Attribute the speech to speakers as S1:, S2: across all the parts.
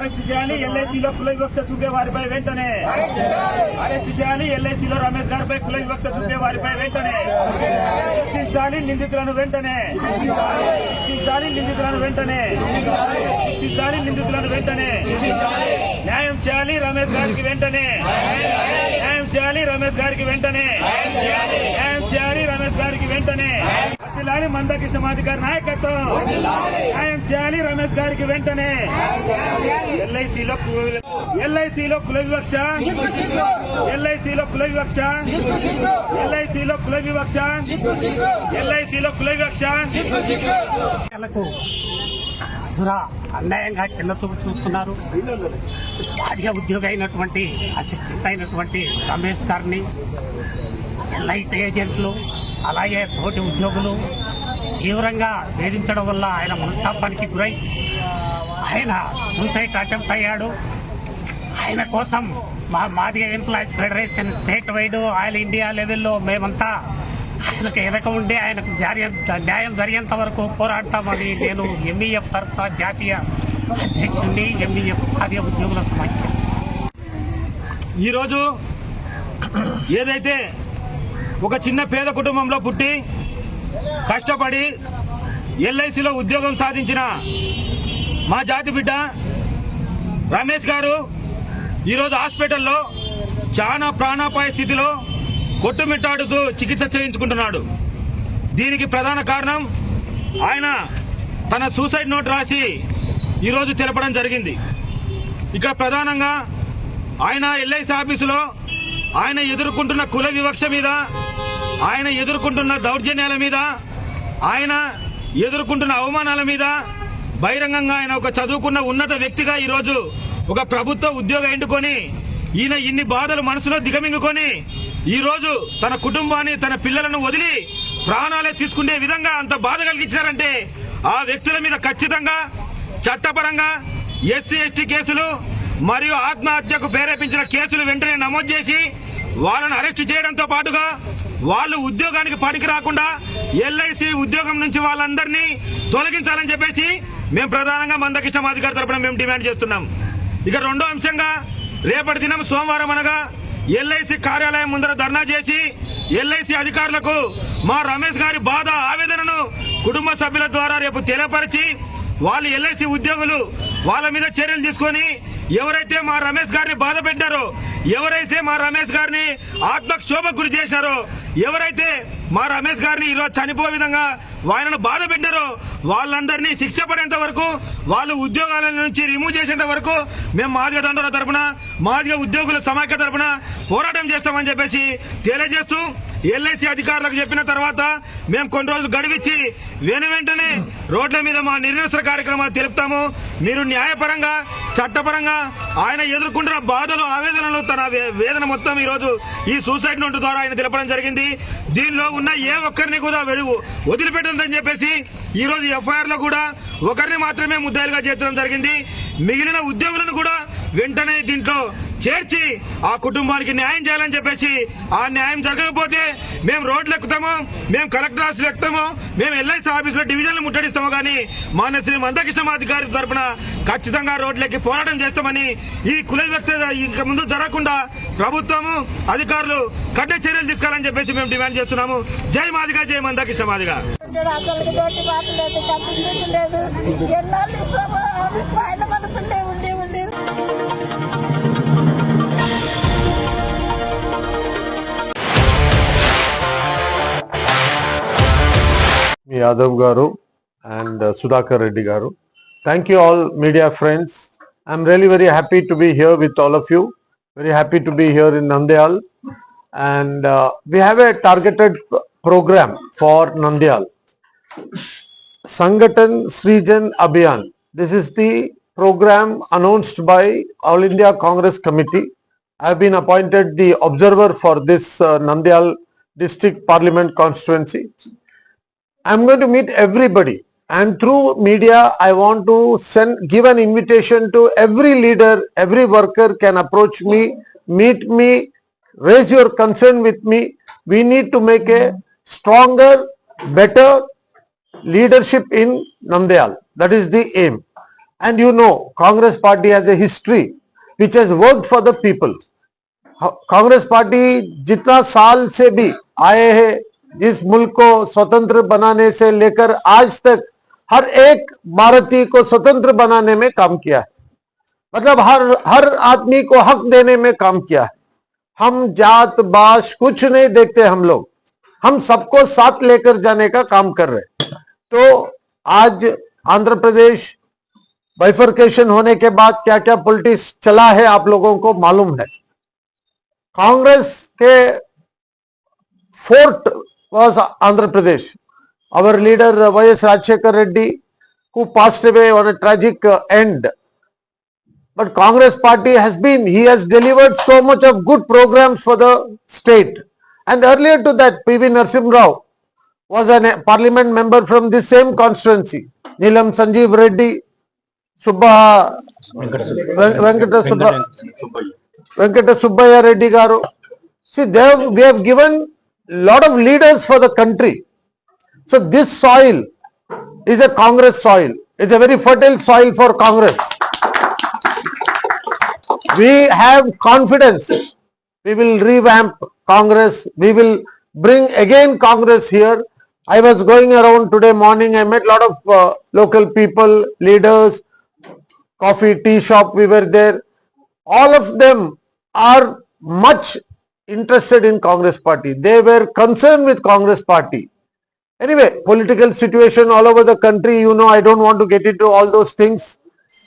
S1: Arrest చేయాలి ఎల్ఐసిలో కుల వివక్ష చూపే వారిపై వెంటనే. అరెస్ట్ చేయాలి ఎల్ఐసిలో రమేష్ గారిపై కుల వివక్ష చూపే వారిపై వెంటనే. శిక్షించాలి నిందితులను వెంటనే. శిక్షించాలి నిందితులను వెంటనే. శిక్షించాలి నిందితులను వెంటనే. న్యాయం చేయాలి రమేష్ గారికి వెంటనే. న్యాయం చేయాలి రమేష్ గారికి వెంటనే. న్యాయం చేయాలి రమేష్ గారికి వెంటనే. వర్ధిల్లాలి మందకృష్ణ మాది గారి నాయకత్వం. న్యాయం చేయాలి రమేష్ గారికి వెంటనే. ఎల్ఐసిలో ఎల్ఐసిలో కుల వివక్ష. ఎల్ఐసిలో కుల వివక్ష. ఎల్ఐసిలో కుల వివక్ష. ఎల్ఐసిలో కుల వివక్ష.
S2: అన్యాయంగా చిన్న చూపు చూస్తున్నారు బాధ్య ఉద్యోగి అయినటువంటి అసిస్టెంట్ అయినటువంటి రమేష్ గారిని ఎల్ఐసి ఏజెంట్లు అలాగే తోటి ఉద్యోగులు తీవ్రంగా వేధించడం వల్ల ఆయన మనస్తాపానికి గురై ఆయన సూసైడ్ అటెంప్ట్ అయ్యాడు. ఆయన కోసం మా Madiga employees federation state wide all India లెవెల్లో మేమంతా ఆయనకు వెనక ఉండి ఆయనకు జారీ న్యాయం జరిగేంత వరకు పోరాడతామని నేను ఎంఈఎఫ్ తరఫున జాతీయ అధ్యక్షుడిని ఎంఈఎఫ్ మాదిగ ఉద్యోగుల సమాఖ్య.
S1: ఈరోజు ఏదైతే ఒక చిన్న పేద కుటుంబంలో పుట్టి కష్టపడి ఎల్ఐసిలో ఉద్యోగం సాధించిన మా జాతి బిడ్డ రమేష్ గారు ఈరోజు హాస్పిటల్లో చాలా ప్రాణాపాయ స్థితిలో కొట్టుమిట్టాడుతూ చికిత్స చేయించుకుంటున్నాడు. దీనికి ప్రధాన కారణం ఆయన తన సూసైడ్ నోట్ రాసి ఈరోజు తెలపడం జరిగింది. ఇక ప్రధానంగా ఆయన ఎల్ఐసి ఆఫీసులో ఆయన ఎదుర్కొంటున్న కుల వివక్ష మీద ఆయన ఎదుర్కొంటున్న దౌర్జన్యాల మీద ఆయన ఎదుర్కొంటున్న అవమానాల మీద బహిరంగంగా ఆయన ఒక చదువుకున్న ఉన్నత వ్యక్తిగా ఈరోజు ఒక ప్రభుత్వ ఉద్యోగం ఎండుకొని ఈయన ఇన్ని బాధలు మనసులో దిగమింగుకొని ఈరోజు తన కుటుంబాన్ని తన పిల్లలను వదిలి ప్రాణాలే తీసుకునే విధంగా అంత బాధ కలిగించారంటే ఆ వ్యక్తుల మీద ఖచ్చితంగా చట్టపరంగా ఎస్సీ ఎస్టీ కేసులు మరియు ఆత్మహత్యకు ప్రేరేపించిన కేసులు వెంటనే నమోదు చేసి వాళ్ళను అరెస్ట్ చేయడంతో పాటుగా వాళ్ళు ఉద్యోగానికి పనికి రాకుండా ఎల్ఐసి ఉద్యోగం నుంచి వాళ్ళందరినీ తొలగించాలని చెప్పేసి మేము ప్రధానంగా మందకృష్ణ అధికారి తరపున మేము డిమాండ్ చేస్తున్నాం. ఇక రెండో అంశంగా రేపటి దినం సోమవారం అనగా ఎల్ఐసి కార్యాలయం ముందర ధర్నా చేసి ఎల్ఐసి అధికారులకు మా రమేష్ గారి బాధ ఆవేదనను కుటుంబ సభ్యుల ద్వారా రేపు తెలియపరిచి వాళ్ళు ఎల్ఐసి ఉద్యోగులు వాళ్ళ మీద చర్యలు తీసుకొని ఎవరైతే మా రమేష్ గారిని బాధ పెట్టారో ఎవరైతే మా రమేష్ గారిని ఆత్మక్షోభకు గురి చేశారో ఎవరైతే మా రమేష్ గారిని ఈరోజు చనిపోయే విధంగా వాళ్ళను బాధ పెట్టారో వాళ్ళందరినీ శిక్ష పడేంత వరకు వాళ్ళు ఉద్యోగాల నుంచి రిమూవ్ చేసేంత వరకు మేము మాదిగ దండల తరపున మాదిగ ఉద్యోగుల సమాఖ్య తరపున పోరాటం చేస్తామని చెప్పేసి తెలియజేస్తూ ఎల్ఐసి అధికారులకు చెప్పిన తర్వాత మేము కొన్ని రోజులు గడివిచ్చి వెను వెంటనే రోడ్ల మీద మా నిర్ణసర కార్యక్రమాలు తెలుపుతాము. మీరు న్యాయపరంగా చట్టపరంగా ఆయన ఎదుర్కొంటున్న బాధలు ఆవేదనలు తన వేదన మొత్తం ఈరోజు ఈ సూసైడ్ నోటు ద్వారా ఆయన తెలపడం జరిగింది. దీనిలో ఉన్న ఏ ఒక్కరిని కూడా వెలుగు వదిలిపెట్టదని చెప్పేసి ఈరోజు ఎఫ్ఐఆర్లో కూడా ఒకరిని మాత్రమే ముద్దాయిలుగా చేర్చడం జరిగింది. మిగిలిన ఉద్యోగులను కూడా వెంటనే దీంట్లో చేర్చి ఆ కుటుంబానికి న్యాయం చేయాలని చెప్పేసి ఆ న్యాయం జరగకపోతే మేము రోడ్లు ఎక్కుతాము మేము కలెక్టర్ ఆఫీసులు ఎక్కుతాము మేము ఎల్ఐసి ఆఫీసులో డివిజన్లు ముట్టడిస్తాము కానీ మాన్య శ్రీ మందకృష్ణ అధికారి తరఫున ఖచ్చితంగా రోడ్లెక్కి పోరాటం చేస్తామని ఈ కుల వివక్ష ఇక ముందు జరగకుండా ప్రభుత్వము అధికారులు కఠిన చర్యలు తీసుకోవాలని చెప్పేసి మేము డిమాండ్ చేస్తున్నాము. జై మాదిగా జై మందకృష్ణ మాదిగా.
S3: అసలు మాట లేదు లేదు. ఎన్నాళ్ళు ఆయన
S4: మీ యాదవ్ గారు and Sudhakar Reddy garu thank you all media friends I'm really very happy to be here with all of you very happy to be here in Nandyal and we have a targeted programme for Nandyal Sangathan Srijan Abhiyan. This is the program announced by All India Congress Committee. I have been appointed the observer for this uh, Nandyal district parliament constituency. I'm going to meet everybody and through media I want to send give an invitation to every leader, every worker can approach me, meet me, raise your concern with me. We need to make a stronger better leadership in Namdayal. That is the aim. And you know, Congress party has a history which has worked for the people. Congress party जितना साल से भी आए हैं इस मुल्क को स्वतंत्र बनाने से लेकर आज तक हर एक भारतीय को स्वतंत्र बनाने में काम किया है। मतलब हर हर आदमी को हक देने में काम किया है। हम जात बाश कुछ नहीं देखते हम लोग। हम सबको साथ लेकर जाने का काम कर रहे तो आज आंध्र प्रदेश बाइफर्केशन होने के बाद क्या क्या पॉलिटिक्स चला है आप लोगों को मालूम है। कांग्रेस के fort was Andhra Pradesh. Our leader uh, Y.S. Rajshekar Reddy, who passed away on a tragic uh, end. But Congress party has been, he has delivered so much of good programs for the state. And earlier to that, P.V. Narsim Rao was a parliament member from this same constituency. Neelam Sanjeev Reddy, Subba, Venkata Subba, Venkata Subbaya Reddy Garu. See, they have, we have given lot of leaders for the country. So this soil is a Congress soil. It's a very fertile soil for Congress. We have confidence. We will revamp Congress. We will bring again Congress here. I was going around today morning. I met lot of uh, local people, leaders, coffee, tea shop. We were there. All of them are much interested in Congress party. They were concerned with Congress party. Anyway, political situation all over the country, you know, I don't want to get into all those things.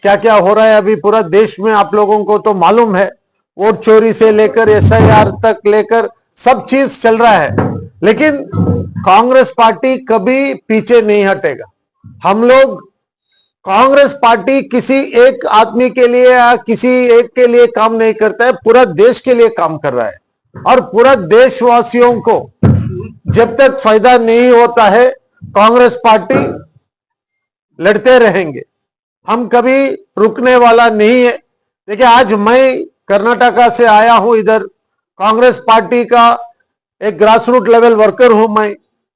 S4: क्या क्या हो रहा है अभी पूरा देश में आप लोगों को तो मालूम है वोट चोरी से लेकर एसआईआर तक लेकर सब चीज़ चल रहा है लेकिन कांग्रेस पार्टी कभी पीछे नहीं हटेगा हम लोग कांग्रेस पार्टी किसी एक आदमी के लिए या किसी एक के लिए काम नहीं करता है पूरा देश के लिए काम कर रहा है और पूरा देशवासियों को जब तक फ़ायदा नहीं होता है, कांग्रेस पार्टी लड़ते रहेंगे। हम कभी रुकने वाला नहीं है। देखिए, आज मैं कर्नाटका से आया हूँ इधर। कांग्रेस पार्टी का एक ग्रास रूट लेवल वर्कर हूँ मैं।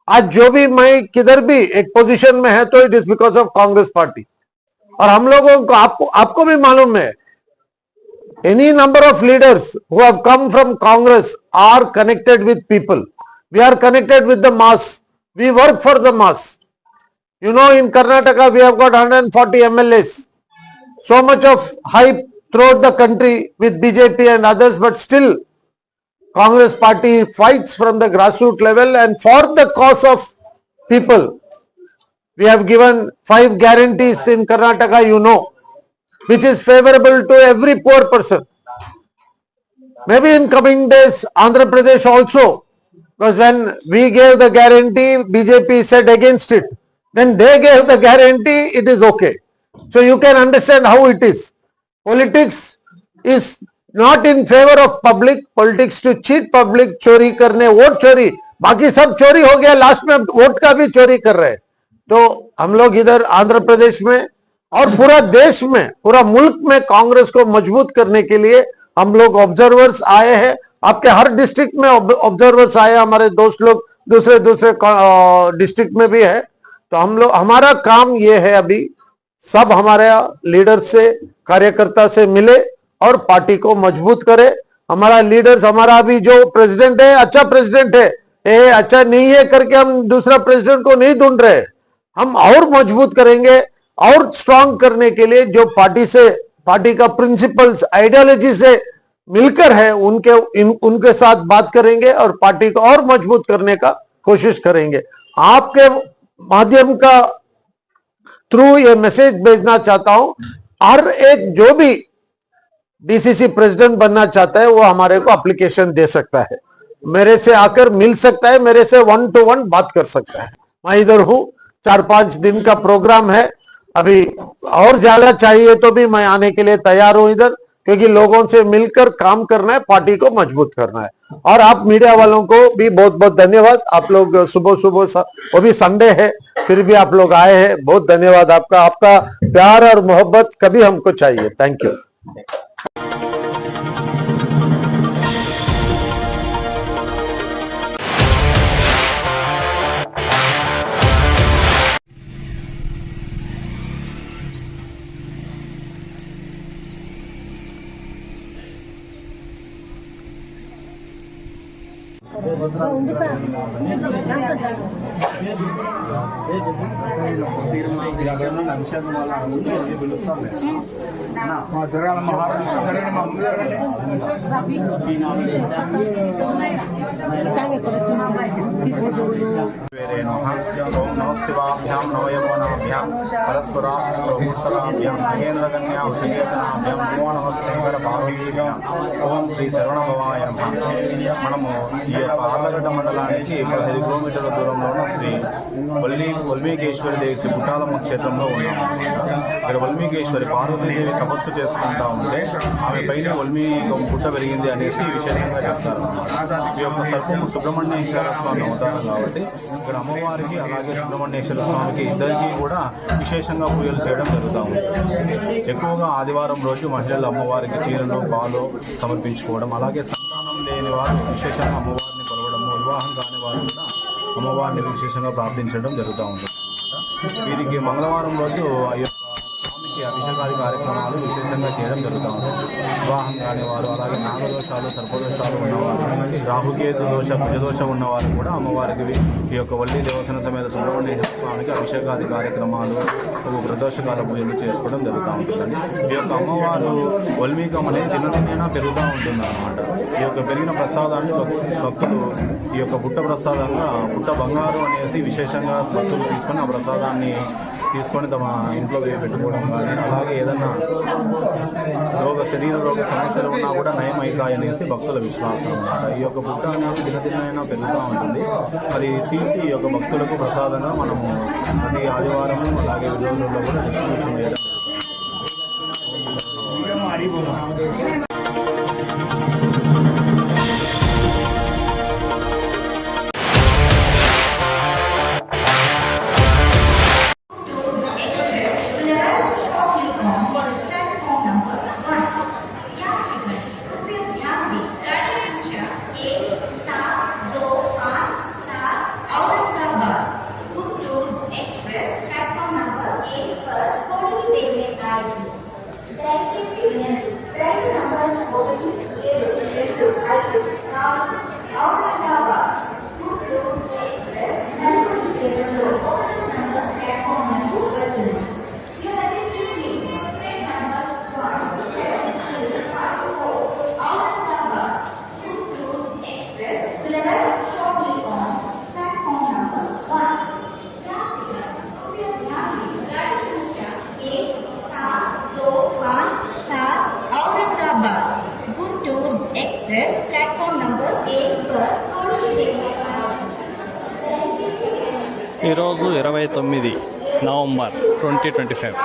S4: आज जो भी मैं किधर भी एक पोजीशन में है तो it is because of Congress party. और हम लोगों को, आपको आपको भी मालूम है any number of leaders who have come from Congress are connected with people. We are connected with the mass. We work for the mass. You know, in Karnataka, we have got 140 MLAs. So much of hype throughout the country with BJP and others, but still, Congress party fights from the grassroots level and for the cause of people. We have given five guarantees in Karnataka, you know which is favorable to every poor person. Maybe in coming days, Andhra Pradesh also, because when we gave the guarantee, BJP said against it. Then they gave the guarantee, it is okay. So you can understand how it is. Politics is not in favor of public, politics to cheat public, चोरी करने, vote चोरी, बाकी सब चोरी हो गया, last में vote का भी चोरी कर रहे हैं. तो हम लोग इधर आंध्र प्रदेश में और पूरा देश में, पूरा मुल्क में कांग्रेस को मज़बूत करने के लिए हम लोग ऑब्जर्वर्स आए हैं। आपके हर डिस्ट्रिक्ट में ऑब्जर्वर्स आए हमारे दोस्त लोग दूसरे दूसरे डिस्ट्रिक्ट में भी है। तो हम लोग, हमारा काम ये है अभी, सब हमारे लीडर से, कार्यकर्ता से मिले और पार्टी को मज़बूत करे। हमारा लीडर्स हमारा अभी जो प्रेसिडेंट है अच्छा प्रेसिडेंट है। ए अच्छा नहीं है करके हम दूसरा प्रेसिडेंट को नहीं ढूंढ रहे। हम और मज़बूत करेंगे। और स्ट्रांग करने के लिए जो पार्टी से पार्टी का प्रिंसिपल्स आइडियोलॉजी से मिलकर है उनके इन, उनके साथ बात करेंगे और पार्टी को और मज़बूत करने का कोशिश करेंगे। आपके माध्यम का थ्रू ये मैसेज भेजना चाहता हूँ। हर एक जो भी डीसीसी प्रेसिडेंट बनना चाहता है वो हमारे को एप्लीकेशन दे सकता है। मेरे से आकर मिल सकता है मेरे से वन टू वन बात कर सकता है। मैं इधर हूँ चार पाँच दिन का प्रोग्राम है। अभी और ज़्यादा चाहिए तो भी मैं आने के लिए तैयार हूँ इधर, क्योंकि लोगों से मिलकर काम करना है, पार्टी को मज़बूत करना है। और आप मीडिया वालों को भी बहुत बहुत धन्यवाद। आप लोग सुबह सुबह वो भी संडे है, फिर भी आप लोग आए हैं। बहुत धन्यवाद आपका। आपका प्यार और मोहब्बत कभी हमको चाहिए। थैंक यू ఉండిపోయి
S5: ఓం నమ శివాభ్యాం నవయమోనాభ్యాం పరస్పరాభ్యాం మహేంద్రకన్యాం శ్రీకేతనాభ్యాం నమో నమ శ్రీకర పార్వతీభ్యాం ఓం శ్రీ శరవణభవాయ మనము ఈ యొక్క ఆలగడ్డ మండలానికి పదిహేను కిలోమీటర్ల దూరంలో ఉన్న శ్రీ వల్లి వల్మీకేశ్వరి దేవి పుట్టాలమ్మ క్షేత్రంలో ఉన్నాము. ఇక్కడ వల్మీకేశ్వరి పార్వతీదేవి తపస్సు చేసుకుంటా ఉంటే ఆమె పైన వల్మీ పుట్ట పెరిగింది అనేసి విశేషంగా చెప్తారు. ఈ యొక్క సర్పము సుబ్రహ్మణ్యేశ్వర స్వామి అవతారం కాబట్టి ఇక్కడ అమ్మవారికి అలాగే సుబ్రహ్మణ్యేశ్వర స్వామికి ఇద్దరికీ కూడా విశేషంగా పూజలు చేయడం జరుగుతూ ఉంటుంది ఎక్కువగా ఆదివారం రోజు మహిళలు అమ్మవారికి చీరలు పాలు సమర్పించుకోవడం అలాగే సంతానం లేని వారు విశేషంగా అమ్మవారిని కొలవడము వివాహం కాని వారు కూడా అమ్మవారిని విశేషంగా ప్రార్థించడం జరుగుతూ ఉంటుంది. వీరికి మంగళవారం రోజు ఆ అభిషేకాది కార్యక్రమాలు విశేషంగా చేయడం జరుగుతూ ఉంటుంది వివాహం కాని వారు అలాగే నాగదోషాలు సర్పదోషాలు ఉన్నవారు రాహుకేతు దోష కుజదోషం ఉన్నవారు కూడా అమ్మవారికి ఈ యొక్క వల్లి దేవసన సమేత సుబ్రహ్మణ్యేశ్వర స్వామికి అభిషేకాది కార్యక్రమాలు ప్రదోషకాల పూజలు చేసుకోవడం జరుగుతూ ఉంటుందండి ఈ యొక్క అమ్మవారు వల్మీకం అనేది దినదినైనా పెరుగుతూ ఉంటుంది అన్నమాట. ఈ యొక్క పెరిగిన ప్రసాదాన్ని భక్తులు ఈ యొక్క పుట్ట ప్రసాదంగా పుట్ట బంగారు అనేసి విశేషంగా భక్తులు తీసుకొని ఆ ప్రసాదాన్ని తీసుకొని తమ ఇంట్లో పెట్టుకోవడం కానీ అలాగే ఏదన్నా రోగ శరీర రోగ సమస్యలు ఉన్నా కూడా నయం అవుతాయనేసి భక్తుల విశ్వాసం ఈ యొక్క పుట్ట అనేది దినదినైనా పెరుగుతూ ఉంటుంది. అది తీసి ఈ యొక్క భక్తులకు ప్రసాదంగా మనము ప్రతి ఆదివారం అలాగే రోజుల్లో కూడా డిస్ట్రిబ్యూషన్ చేయడం
S6: Press platform number 8 per
S7: ఈరోజు ఇరవై తొమ్మిది నవంబర్ ట్వంటీ ట్వంటీ ఫైవ్.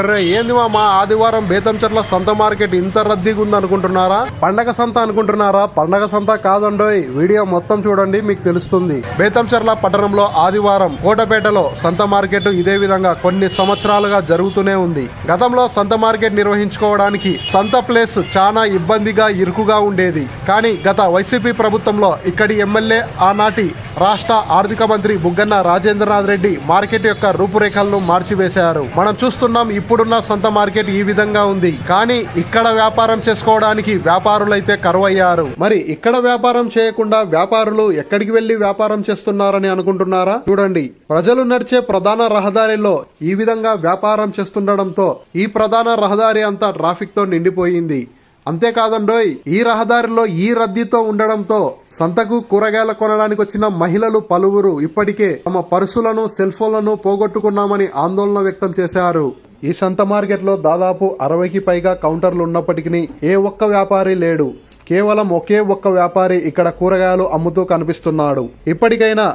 S8: ఒరేరే ఏంది మా ఆదివారం బేతంచెర్ల సంత మార్కెట్ ఇంత రద్దీగా ఉంది అనుకుంటున్నారా పండగ సంత అనుకుంటున్నారా? పండగ సంత కాదండోయ్. వీడియో మొత్తం చూడండి మీకు తెలుస్తుంది. బేతంచెర్ల పట్టణంలో ఆదివారం కోటపేటలో సంత మార్కెట్ ఇదే విధంగా కొన్ని సంవత్సరాలుగా జరుగుతూనే ఉంది. గతంలో సంత మార్కెట్ నిర్వహించుకోవడానికి సంత ప్లేస్ చాలా ఇబ్బందిగా ఇరుకుగా ఉండేది. కానీ గత వైసీపీ ప్రభుత్వంలో ఇక్కడి ఎమ్మెల్యే ఆనాటి రాష్ట్ర ఆర్థిక మంత్రి బుగ్గన్న రాజేంద్రనాథ్ రెడ్డి మార్కెట్ యొక్క రూపురేఖలను మార్చివేశారు. మనం చూస్తున్నాం ఇప్పుడున్న సంత మార్కెట్ ఈ విధంగా ఉంది. కానీ ఇక్కడ వ్యాపారం చేసుకోవడానికి వ్యాపారులైతే కరువయ్యారు. మరి ఇక్కడ వ్యాపారం చేయకుండా వ్యాపారులు ఎక్కడికి వెళ్ళి వ్యాపారం చేస్తున్నారని అనుకుంటున్నారా? చూడండి ప్రజలు నడిచే ప్రధాన రహదారిలో ఈ విధంగా వ్యాపారం చేస్తుండడంతో ఈ ప్రధాన రహదారి అంతా ట్రాఫిక్తో నిండిపోయింది. అంతేకాదండోయ్ ఈ రహదారిలో ఈ రద్దీతో ఉండడంతో సంతకు కూరగాయలు కొనడానికి వచ్చిన మహిళలు పలువురు ఇప్పటికే తమ పర్సులను సెల్ ఫోన్లను పోగొట్టుకున్నామని ఆందోళన వ్యక్తం చేశారు. ఈ సంత మార్కెట్లో దాదాపు అరవైకి పైగా కౌంటర్లు ఉన్నప్పటికీ ఏ ఒక్క వ్యాపారి లేడు. కేవలం ఒకే ఒక్క వ్యాపారి ఇక్కడ కూరగాయలు అమ్ముతూ కనిపిస్తున్నాడు. ఇప్పటికైనా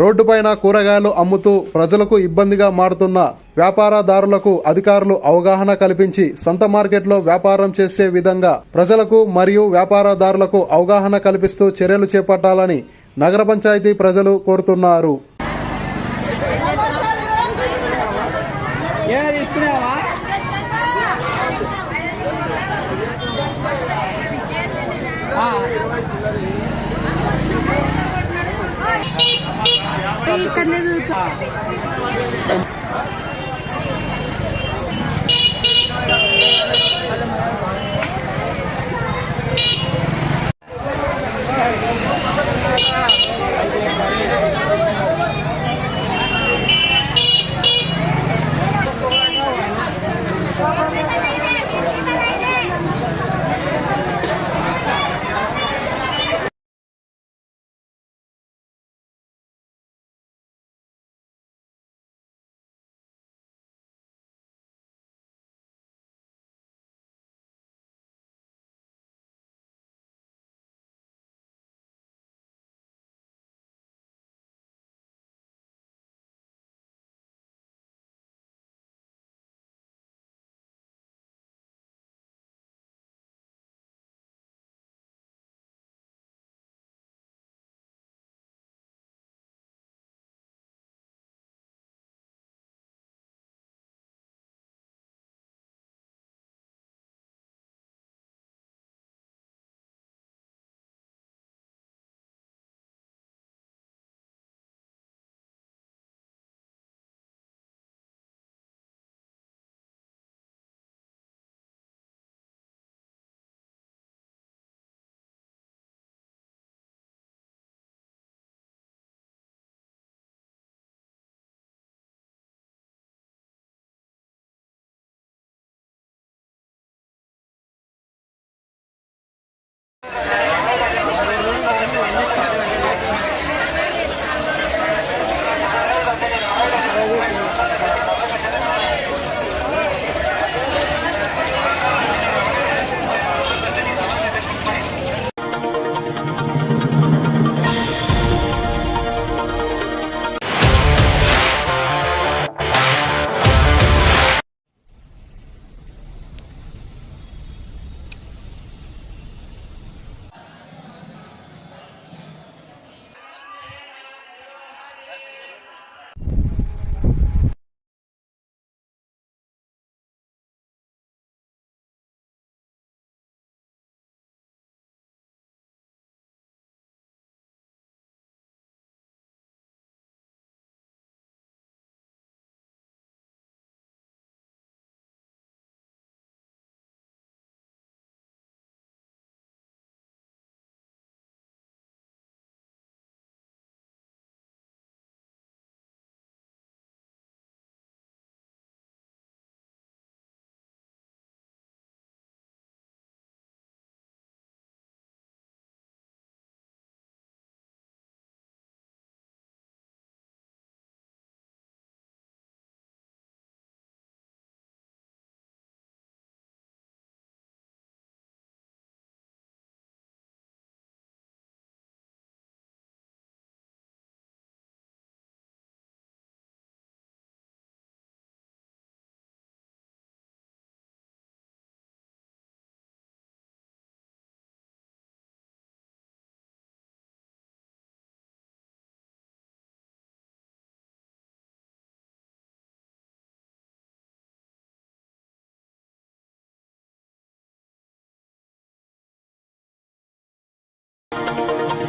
S8: రోడ్డుపైన కూరగాయలు అమ్ముతూ ప్రజలకు ఇబ్బందిగా మారుతున్న వ్యాపారదారులకు అధికారులు అవగాహన కల్పించి సంత మార్కెట్లో వ్యాపారం చేసే విధంగా ప్రజలకు మరియు వ్యాపారదారులకు అవగాహన కల్పిస్తూ చర్యలు చేపట్టాలని నగర పంచాయతీ ప్రజలు కోరుతున్నారు.
S3: 你
S9: 看这是咋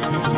S9: Thank you.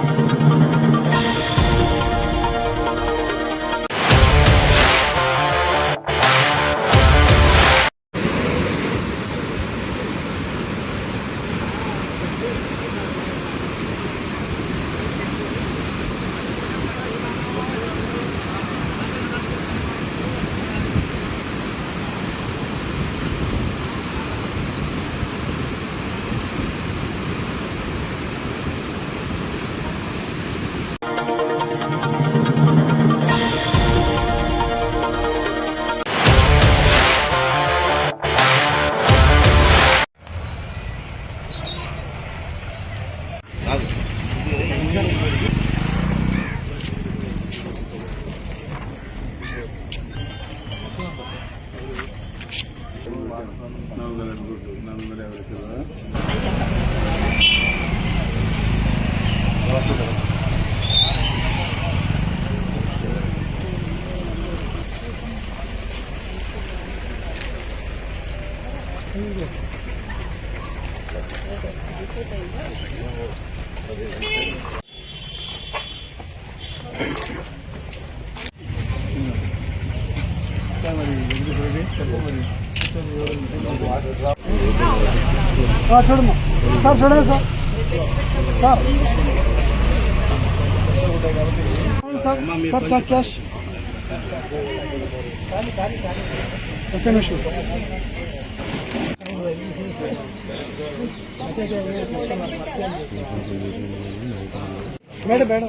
S9: సార్ చూడమ్మా సార్
S10: చూడండి sir
S8: sir sir
S10: sir cash cash ఒక్క
S9: నిమిషం మేడం మేడం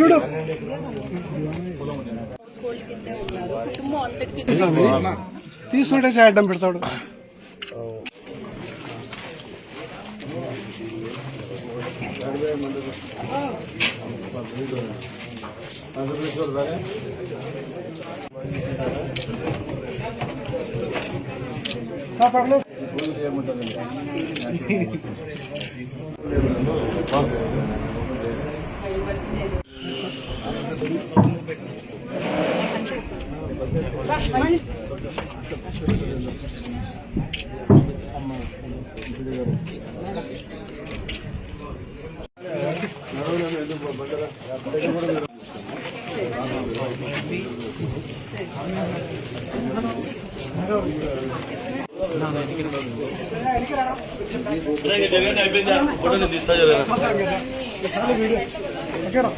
S9: చూడు. తీసుకుంటే చేయడం పెడతాడు. సార్ పర్లేదు సార్ వీడియో
S3: കേടാ